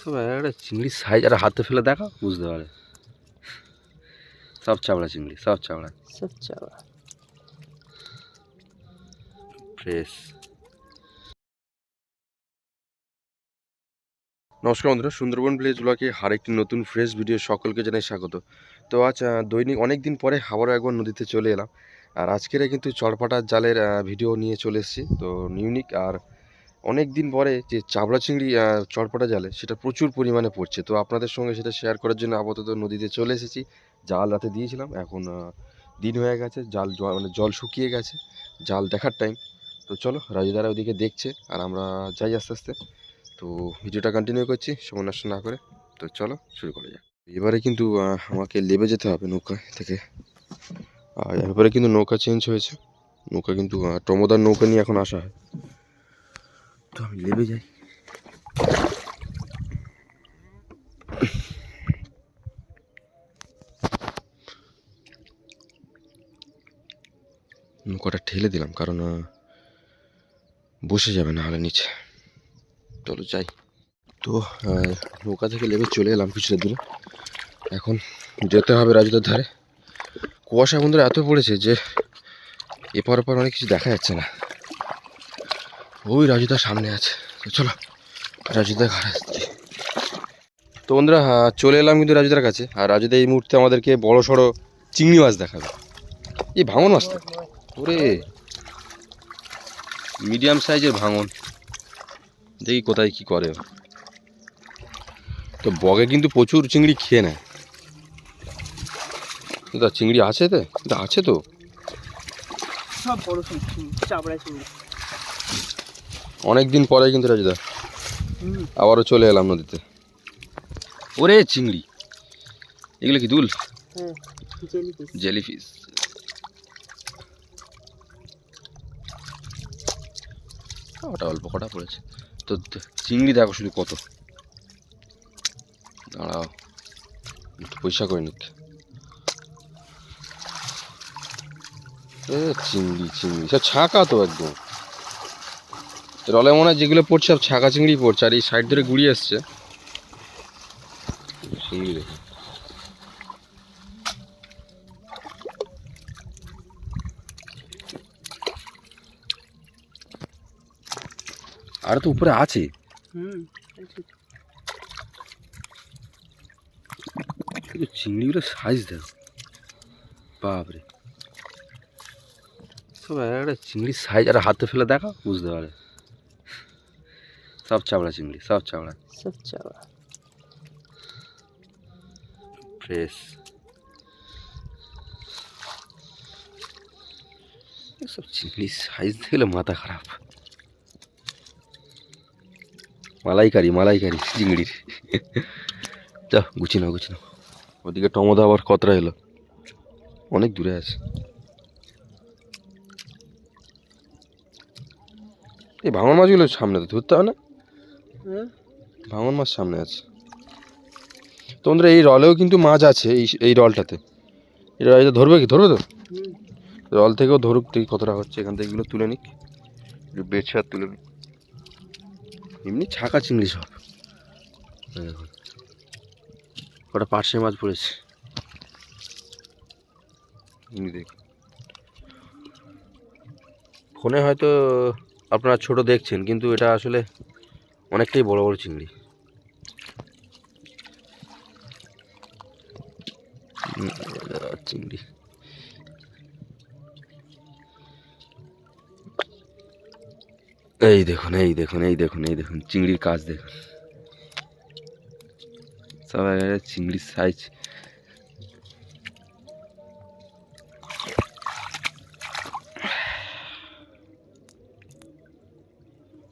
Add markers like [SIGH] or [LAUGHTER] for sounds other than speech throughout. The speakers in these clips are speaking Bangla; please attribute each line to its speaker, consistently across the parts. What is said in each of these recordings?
Speaker 1: সব একটা চিংড়ির সাইজ আর হাতে ফেলে দেখা বুঝতে পারে। সব চাবড়া চিংড়ি সব চাবড়া
Speaker 2: সব চাওয়া
Speaker 1: ফ্রেশ নমস্কার বন্ধুরা সুন্দরবন ভিলেজ ব্লগে আর একটি নতুন ফ্রেশ ভিডিও সকলকে জানাই স্বাগত। তো আজ দৈনিক অনেক দিন পরে আবারও একবার নদীতে চলে এলাম। আর আজকের কিন্তু চড়পাটার জালের ভিডিও নিয়ে চলে এসেছি। তো ইউনিক আর অনেক দিন পরে যে চাবড়া চিংড়ি আহ, চড়পাটা জালে সেটা প্রচুর পরিমাণে পড়ছে। তো আপনাদের সঙ্গে সেটা শেয়ার করার জন্য আপাতত নদীতে চলে এসেছি। জাল রাতে দিয়েছিলাম এখন দিন হয়ে গেছে জাল মানে জল শুকিয়ে গেছে জাল দেখার টাইম তো চলো রাজুদারা ওদিকে দেখছে আর আমরা যাই আস্তে আস্তে। তো ভিডিওটা কন্টিনিউ করছি সময় নষ্ট না করে। তো চলো শুরু করা যাক। এবারে কিন্তু আমাকে লেবে যেতে হবে নৌকা থেকে। আর এবারে কিন্তু নৌকা চেঞ্জ হয়েছে। নৌকা কিন্তু টমোদার নৌকা নিয়ে এখন আসা হয়। তো আমি লেবে যাই। নৌকাটা ঠেলে দিলাম, কারণ বসে যাবে না হলে নিচে। চলো যাই। তো নৌকা থেকে লেবে চলে এলাম কিছুটা দূরে। এখন যেতে হবে রাজুদার ধারে। কুয়াশা বন্ধুরা এত পড়েছে যে, এপার ওপার অনেক কিছু দেখা যাচ্ছে না। ওই রাজুদার সামনে আছে। চলো, রাজুদার ঘাড়ে আসছি। তো বন্ধুরা চলে এলাম কিন্তু রাজুদার কাছে। আর রাজুদা এই মুহূর্তে আমাদেরকে বড় সড়ো চিংড়ি মাছ দেখাবে। এই ভাঙন মাছটা। ওরে মিডিয়াম সাইজের ভাঙন। দেখি কোথায় কি করে। তো বগে কিন্তু প্রচুর চিংড়ি খেয়ে নেয়। চিংড়ি আছে তো আছে তো?
Speaker 2: সব বড় চিংড়ি চিংড়ি।
Speaker 1: অনেক দিন পরে কিন্তু রাজুদা আবারও চলে এলাম নদীতে। ওরে চিংড়ি। এগুলো কি দুল?
Speaker 2: হ্যাঁ জেলিফিশ
Speaker 1: জেলিফিশ ওটা অল্প কটা পড়েছে? তো চিংড়ি দেখো শুধু কত। দাঁড়াও একটু পয়সা করে নিক। চিংড়ি চিংড়ি। সব ছাঁকা তো একদম। রলে মনে হয় যেগুলো পড়ছে সব ছাঁকা চিংড়ি পড়ছে আর এই সাইড ধরে গুড়িয়ে এসছে চিংড়ি দেখো আর তো উপরে আছে।
Speaker 2: হুম
Speaker 1: চিংড়িগুলো সাইজ দেখো। বাপরে। সব একটা চিংড়ির সাইজ আর হাতে ফেলে দেখা বুঝতে পারে সব চাবড়া চিংড়ি সব চাবড়া
Speaker 2: সব চাওয়া
Speaker 1: ফ্রেশ সব চিংড়ির সাইজ দেখলে মাথা খারাপ। মালাইকারি মালাইকারি চিংড়ির। যা গুছি নাও গুছি নাও। ওদিকে টমোদা আবার কতটা এলো? অনেক দূরে আছে। এই ভাঙন মাছগুলো সামনে তো ধরতে হয় না। ভাঙন মাছ সামনে আছে। তো বন্ধুরা এই রলেও কিন্তু মাছ আছে এই এই রলটাতে। রলটা ধরবে কি? ধরবে তো? রল থেকেও ধরুক তুই কতটা হচ্ছে এখান থেকে এগুলো তুলে নিক। একটু বেছে আর তুলে নিক। এমনি ছাকা চিংড়ি সব। দেখুন পার্শে মাছ পড়েছে। দেখ। ফোনে হয়তো আপনারা ছোট দেখছেন কিন্তু এটা আসলে অনেকটাই বড় বড় চিংড়ি। চিংড়ি। এই দেখুন এই দেখুন এই দেখুন এই দেখুন, চিংড়ির কাজ দেখুন। চিংড়ির সাইজ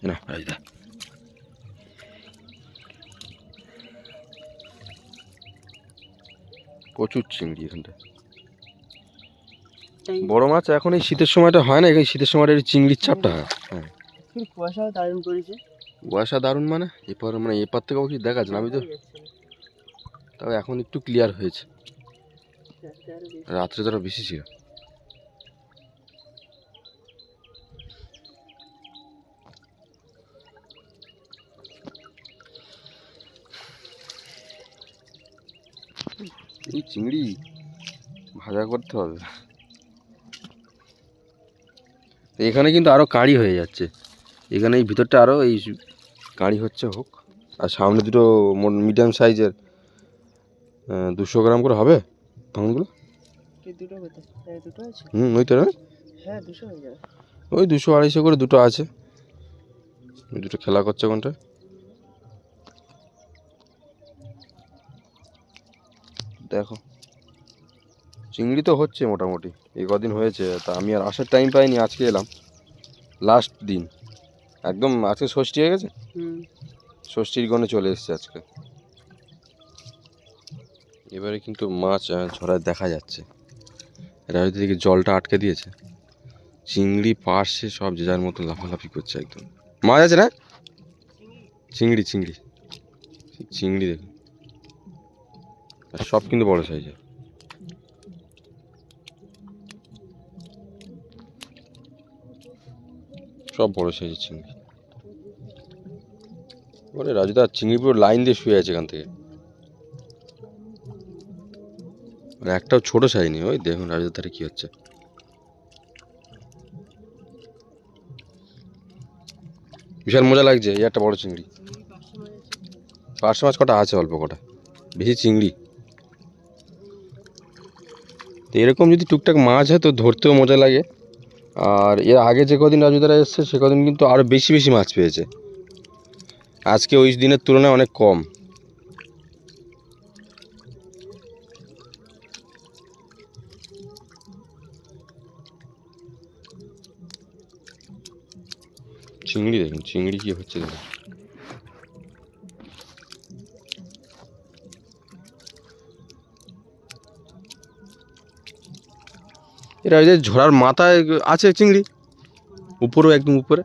Speaker 1: না প্রচুর চিংড়ি এখানটা বড় মাছ এখন এই শীতের সময়টা হয় না এই শীতের সময়টা এই চিংড়ির চাপটা হয়। হ্যাঁ।
Speaker 2: কুয়াশাও দারুণ করেছে।
Speaker 1: কুয়াশা দারুণ মানে? এপার মানে এপার থেকে কিছু দেখা যায় না আমি তো তবে এখন একটু ক্লিয়ার হয়েছে। রাত্রে তো বেশি ছিল। এই চিংড়ি ভাজা করতে হবে। এখানে কিন্তু আরও কাঁড়ি হয়ে যাচ্ছে। এখানে এই ভিতরটা আরও এই কাঁড়ি হচ্ছে হোক। আর সামনে দুটো মিডিয়াম সাইজের দুশো গ্রাম করে হবে ভাঙনগুলো হুম ওই তো না?
Speaker 2: হ্যাঁ দুশো
Speaker 1: ওই দুশো আড়াইশো করে দুটো আছে। ওই দুটো খেলা করছে কোনটা? দেখো। চিংড়ি তো হচ্ছে মোটামুটি এই কদিন হয়েছে তা আমি আর আসার টাইম পাইনি আজকে এলাম। লাস্ট দিন। একদম আজকে ষষ্ঠী হয়ে গেছে? ষষ্ঠীর গণে চলে এসছে আজকে। এবারে কিন্তু মাছ ঝরায় দেখা যাচ্ছে। এটা হয়তো দিকে জলটা আটকে দিয়েছে। চিংড়ি পার্শে সব যে যার মতো লাফালাফি করছে একদম। মাছ আছে না? চিংড়ি চিংড়ি। চিংড়ি দেখুন। সব কিন্তু বড় সাইজের। সব বড় সাইজের চিংড়ি। ওরে রাজুদা, চিংড়ি পুরো লাইন দিয়ে শুয়ে আছে এখান থেকে। আর একটাও ছোট নেই, ওই দেখুন রাজুদার কি হচ্ছে। বিশাল মজা লাগছে, এই একটা বড় চিংড়ি। পাঁচশো মাছ কটা আছে, অল্প কটা। বেশি চিংড়ি। তো এরকম যদি টুকটাক মাছ হয় তো ধরতেও মজা লাগে। আর এর আগে যে কদিন রাজুদারা এসছে, সে কদিন কিন্তু আরও বেশি বেশি মাছ পেয়েছে। আজকে ওই দিনের তুলনায় অনেক কম। চিংড়ি দেখুন, চিংড়ি কি হচ্ছে দেখুন। এরা ওই যে ঝোড়ার মাথায় আছে চিংড়ি। উপরেও একদম উপরে।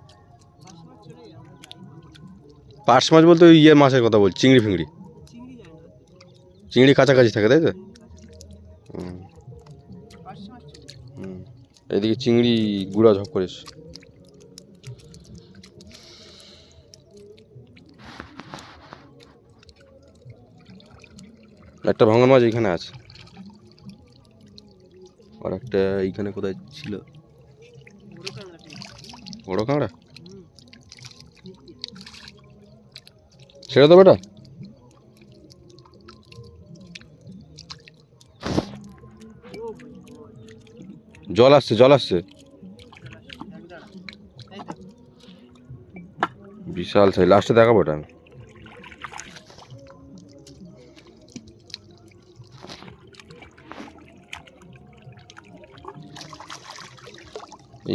Speaker 1: পার্শ মাছ বলতে ওই ইয়ে মাছের কথা বলছি, চিংড়ি ফিংড়ি।
Speaker 2: চিংড়ি
Speaker 1: কাছাকাছি থাকে, তাই তো। এদিকে চিংড়ি গুঁড়া ঝপ করে এসছে। একটা ভাঙন মাছ এখানে আছে। আর একটা এইখানে কোথায় ছিল?
Speaker 2: বড় কাঁকড়া
Speaker 1: ছেড়ে দেবো এটা জল আসছে জল আসছে। বিশাল সাইজ লাস্টে দেখাবো এটা আমি।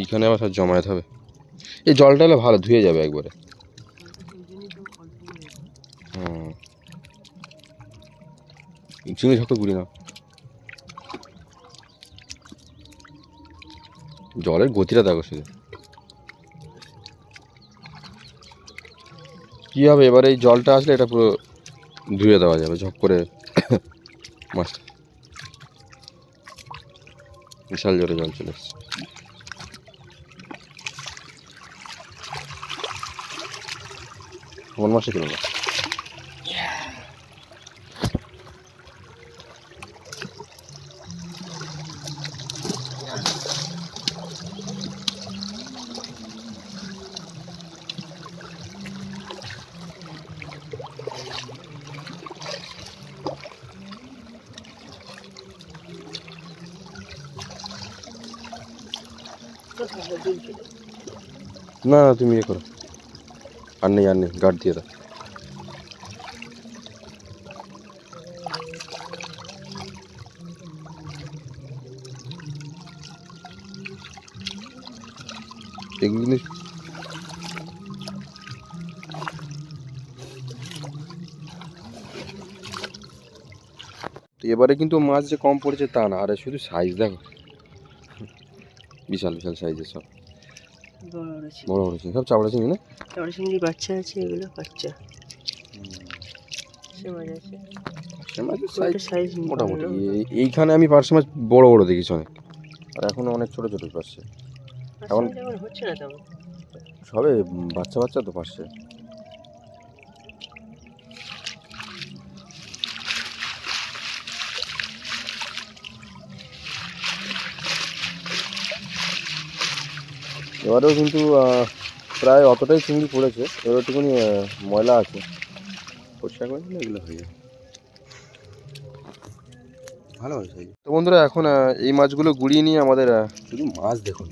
Speaker 1: এইখানে আবার সব জমায়েত হবে। এই জলটা হলে ভালো, ধুয়ে যাবে একবারে।
Speaker 2: চিংড়ি তো অল্প যায়।
Speaker 1: হুম গুড়ি নাও। জলের গতিটা দেখো শুধু। কী হবে এবার এই জলটা আসলে এটা পুরো ধুয়ে দেওয়া যাবে, ঝক করে [COUGHS] মাছটা। বিশাল জোরে জল চলে এসছে। কোন মাসে কিনবো
Speaker 2: তো সারা দিন চলে যায়।
Speaker 1: না না তুমি ইয়ে করো আর নেই আর নেই গার্ড দিয়ে দাও এগুলো জিনিস তো এবারে কিন্তু মাছ যে কম পড়েছে তা না আরে শুধু সাইজ দেখো বিশাল বিশাল সাইজের সব
Speaker 2: বড় বড় চিংড়ি।
Speaker 1: বড় বড় চিংড়ি। সব চাবড়া চিংড়ি না?
Speaker 2: চাবড়া চিংড়ি বাচ্চা আছে এগুলো বাচ্চা। সে মাছ আছে। সাইজ
Speaker 1: মোটামুটি। এই- এইখানে আমি পার্শে মাছ বড় বড় দেখেছি অনেক। আর এখনও অনেক ছোট ছোট পার্শে এখন-
Speaker 2: এখন হচ্ছে না তেমন।
Speaker 1: সবে বাচ্চা বাচ্চা তো পার্শে এবারেও কিন্তু প্রায় অতটাই চিংড়ি পড়েছে। এবার একটুখানি ময়লা আছে। পরিষ্কার করে দিলে এগুলো হয়ে যাবে। ভালো হয়েছে। তো বন্ধুরা এখন এই মাছগুলো গুড়িয়ে নিয়ে আমাদের শুধু মাছ দেখুন।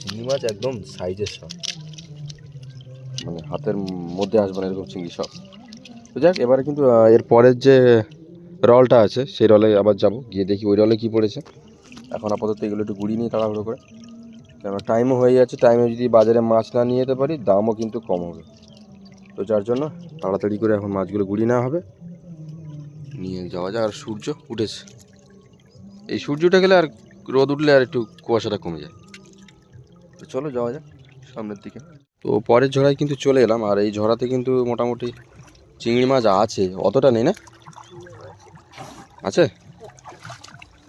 Speaker 1: চিংড়ি মাছ একদম সাইজের সব। মানে হাতের মধ্যে আসবে না এরকম চিংড়ি সব। তো যাক এবারে কিন্তু এর পরের যে রলটা আছে সেই রলে আবার যাব। গিয়ে দেখি ওই রলে কী পড়েছে। এখন আপাতত এগুলো একটু গুড়িয়ে নিয়ে তাড়াহুড়ো করে। কেন? টাইমও হয়ে যাচ্ছে টাইমে যদি বাজারে মাছ না নিয়ে যেতে পারি, দামও কিন্তু কম হবে। তো যার জন্য তাড়াতাড়ি করে এখন মাছগুলো গুড়িয়ে না হবে। নিয়ে যাওয়া যাক আর সূর্য উঠেছে। এই সূর্যটা গেলে আর রোদ উঠলে আর একটু কুয়াশাটা কমে যায়। তো চলো যাওয়া যাক সামনের দিকে। তো পরের ঝড়ায় কিন্তু চলে এলাম, আর এই ঝড়াতে কিন্তু মোটামুটি চিংড়ি মাছ আছে, অতটা নেই না? আছে?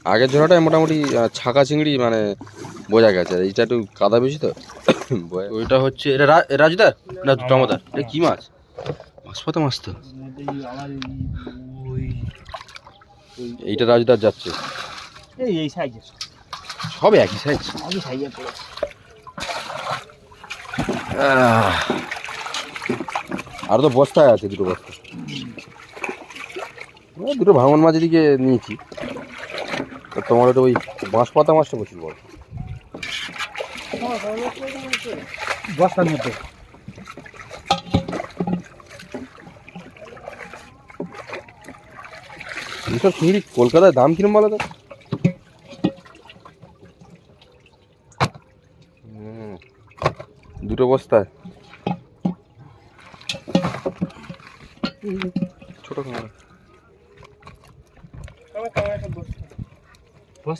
Speaker 1: আগের ঝড়াটায় মোটামুটি ছাকা চিংড়ি মানে বোঝা গেছে। এইটা একটু কাদা বেশি তো? [COUGHS] ওইটা হচ্ছে এটা রা- রাজুদার? না টমাদার এটা কি মাছ? মাছ পাতা মাছ তো। এইটা রাজুদার যাচ্ছে।
Speaker 2: এই এই সাইজের।
Speaker 1: সব একই সাইজ
Speaker 2: সাইজের
Speaker 1: আর তো বস্তায় আছে দুটো বস্তা। ওই দুটো ভাঙন মাছ এদিকে নিয়েছি। তোমার ওটা ওই বাঁশ পাতা মাছটা প্রচুর বড়।
Speaker 2: বস্তার মধ্যে
Speaker 1: এইসব চিংড়ি কলকাতায় দাম কিরম বলো তো? দুটো বস্তায়। ছোট কাঁকড়া।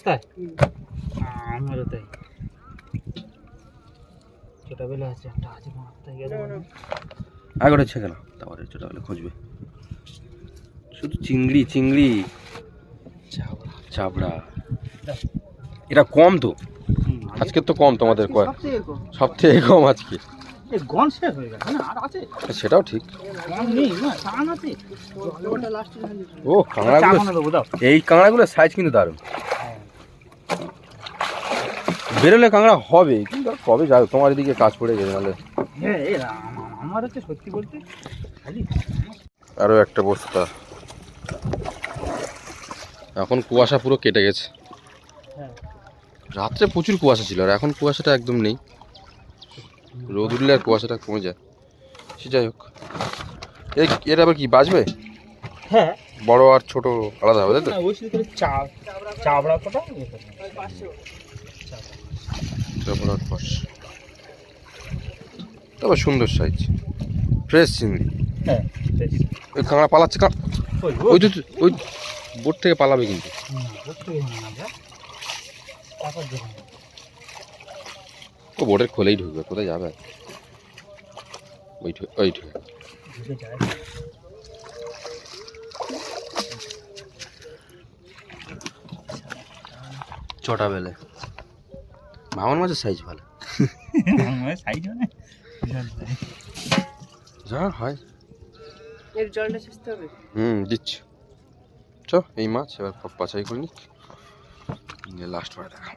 Speaker 2: বস্তায় আমারও তাই। ছোটবেলা আছে একটা আছে গেল
Speaker 1: আগে ওটা ছেঁকে না তারপরে ছোটবেলা খুঁজবে। শুধু চিংড়ি চিংড়ি। চাবড়া। এটা কম তো। আজকে তো কম তোমাদের কয়। সব থেকে কম আজকে।
Speaker 2: গন শেষ হয়ে গেছে না? আর আছে?
Speaker 1: সেটাও ঠিক।
Speaker 2: গন নেই না
Speaker 1: ও কাঁকড়াগুলো এই কাঁকড়াগুলোর সাইজ কিন্তু দারুণ। বেরোলে কাঁকড়া হবে কিন্তু আর কবে যাবে? তোমার এদিকে কাজ পড়ে গেছে নাহলে।
Speaker 2: হ্যাঁ আমার হচ্ছে সত্যি বলতে
Speaker 1: আরও একটা বস্তা। এখন কুয়াশা পুরো কেটে গেছে।
Speaker 2: হ্যাঁ।
Speaker 1: রাত্রে প্রচুর কুয়াশা ছিল আর এখন কুয়াশাটা একদম নেই। রোদ উঠলে আর কুয়াশাটা কমে যায়। সে যাই হোক। এ এর আবার কি বাজবে?
Speaker 2: হ্যাঁ।
Speaker 1: বড় আর ছোট আলাদা হবে তাই তো?
Speaker 2: না, ওই শুধু চা চাবড়া
Speaker 1: তারপর পাশ তবে সুন্দর সাইজ ফ্রেশ চিংড়ি।
Speaker 2: হ্যাঁ
Speaker 1: ওই কাঁকড়া পালাচ্ছে কা
Speaker 2: ওই,
Speaker 1: ওই তো ওই বোট থেকে পালাবে কিন্তু।
Speaker 2: হুম, বুঝতে পেরেছি না, যা। তারপর দেখুন।
Speaker 1: ও বোটের খোলেই ঢুকবে কোথায় যাবে? ওই ওই ঢুকে
Speaker 2: ঢুকে যায়।
Speaker 1: চটা বেলে। ভাঙন মাছের সাইজ ভালো।
Speaker 2: size মানে।
Speaker 1: যা হয়।
Speaker 2: এর জলটা শেষতে হবে?
Speaker 1: হুম দিচ্ছি। চ এই মাছ এবার বাছাই করে নিক লাস্ট বার দেখা